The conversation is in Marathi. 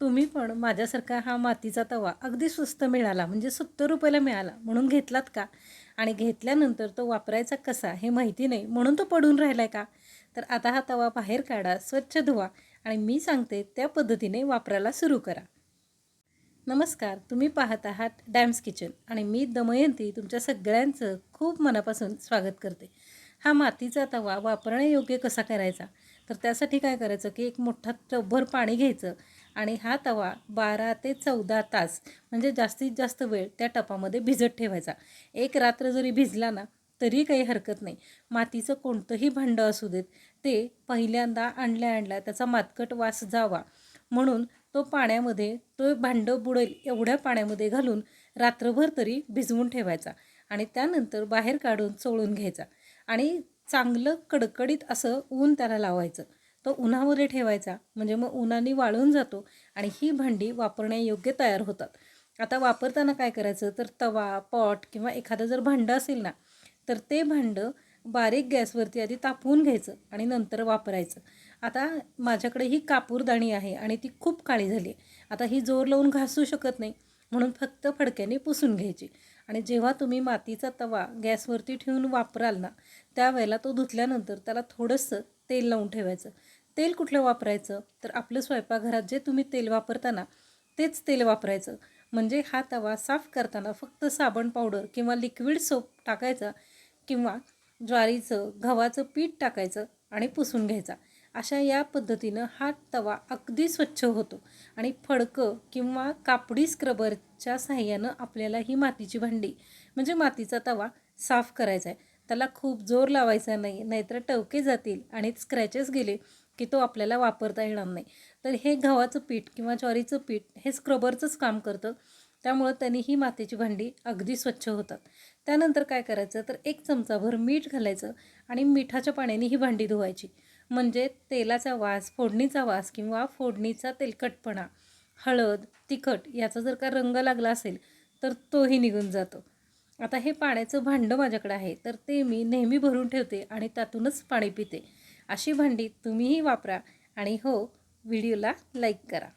तुम्ही पण माझ्यासारखा हा मातीचा तवा अगदी स्वस्त मिळाला म्हणजे सत्तर रुपयाला मिळाला म्हणून घेतलात का? आणि घेतल्यानंतर तो वापरायचा कसा हे माहिती नाही म्हणून तो पडून राहिला आहे का? तर आता हा तवा बाहेर काढा स्वच्छ धुवा आणि मी सांगते त्या पद्धतीने वापरायला सुरू करा. नमस्कार तुम्ही पाहत आहात डॅम्स किचन आणि मी दमयंती तुमच्या सगळ्यांचं खूप मनापासून स्वागत करते. हा मातीचा तवा वापरण्यायोग्य कसा करायचा? तर त्यासाठी काय करायचं की एक मोठा टबभर पाणी घ्यायचं आणि हा तवा बारा ते चौदा तास म्हणजे जास्तीत जास्त वेळ त्या टपामध्ये भिजत ठेवायचा. एक रात्र जरी भिजला ना तरी काही हरकत नाही. मातीचं कोणतंही भांडं असू देत ते पहिल्यांदा आणल्या आणल्या त्याचा मातकट वास जावा. म्हणून तो पाण्यामध्ये तो भांडं बुडेल एवढ्या पाण्यामध्ये घालून रात्रभर तरी भिजवून ठेवायचा आणि त्यानंतर बाहेर काढून चोळून घ्यायचा आणि चांगलं कडकडीत असं ऊन त्याला लावायचं. तो उन्हामध्ये ठेवायचा. म्हणजे मग उन्हाने वाळून जातो आणि ही भांडी वापरण्यायोग्य तयार होतात. आता वापरताना काय करायचं? तर तवा पॉट किंवा एखादं जर भांडं असेल ना तर ते भांडं बारीक गॅसवरती आधी तापवून घ्यायचं आणि नंतर वापरायचं. आता माझ्याकडे ही कापूरदाणी आहे आणि ती खूप काळी झाली आता ही जोर लावून घासू शकत नाही. म्हणून फक्त फडक्याने पुसून घ्यायची. आणि जेव्हा तुम्ही मातीचा तवा गॅसवरती ठेवून वापराल ना त्यावेळेला तो धुतल्यानंतर त्याला थोडंसं तेल लावून ठेवायचं. तेल कुठलं वापरायचं? तर आपलं स्वयंपाकघरात जे तुम्ही तेल वापरताना तेच तेल वापरायचं. म्हणजे हा तवा साफ करताना फक्त साबण पावडर किंवा लिक्विड सोप टाकायचा किंवा ज्वारीचं गव्हाचं पीठ टाकायचं आणि पुसून घ्यायचा. अशा या पद्धतीनं हा तवा अगदी स्वच्छ होतो आणि फडकं किंवा कापडी स्क्रबरच्या साह्यानं आपल्याला ही मातीची भांडी म्हणजे मातीचा तवा साफ करायचा आहे. त्याला खूप जोर लावायचा नाही नाहीतर टवके जातील आणि स्क्रॅचेस गेले की तो आपल्याला वापरता येणार नाही. तर हे गव्हाचं पीठ किंवा ज्वारीचं पीठ हे स्क्रबरचंच काम करतं. त्यामुळं त्यांनी ही मातीची भांडी अगदी स्वच्छ होतात. त्यानंतर काय करायचं? तर एक चमचाभर मीठ घालायचं आणि मिठाच्या पाण्याने ही भांडी धुवायची. म्हणजे तेलाचा वास फोडणीचा वास किंवा फोडणीचा तेलकटपणा हळद तिखट याचा जर का रंग लागला असेल तर तोही निघून जातो. आता हे पाण्याचं भांडं माझ्याकडे आहे तर ते मी नेहमी भरून ठेवते आणि त्यातूनच पाणी पिते. अशी भांडी तुम्हीही वापरा आणि हो व्हिडिओला लाईक करा.